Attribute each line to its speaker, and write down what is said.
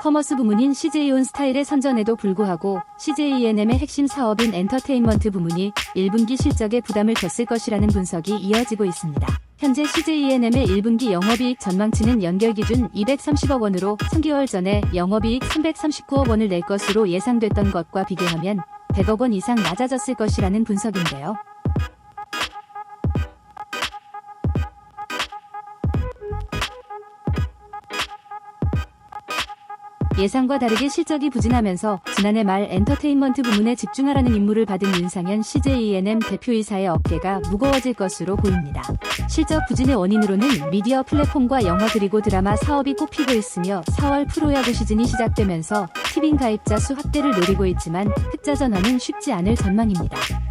Speaker 1: 커머스 부문인 CJ온 스타일의 선전에도 불구하고 CJENM의 핵심 사업인 엔터테인먼트 부문이 1분기 실적에 부담을 줬을 것이라는 분석이 이어지고 있습니다. 현재 CJENM의 1분기 영업이익 전망치는 연결 기준 230억 원으로 3개월 전에 영업이익 339억 원을 낼 것으로 예상됐던 것과 비교하면 100억 원 이상 낮아졌을 것이라는 분석인데요. 예상과 다르게 실적이 부진하면서 지난해 말 엔터테인먼트 부문에 집중하라는 임무를 받은 윤상현 CJENM 대표이사의 어깨가 무거워질 것으로 보입니다. 실적 부진의 원인으로는 미디어 플랫폼과 영화 그리고 드라마 사업이 꼽히고 있으며 4월 프로야구 시즌이 시작되면서 티빙 가입자 수 확대를 노리고 있지만 흑자 전환은 쉽지 않을 전망입니다.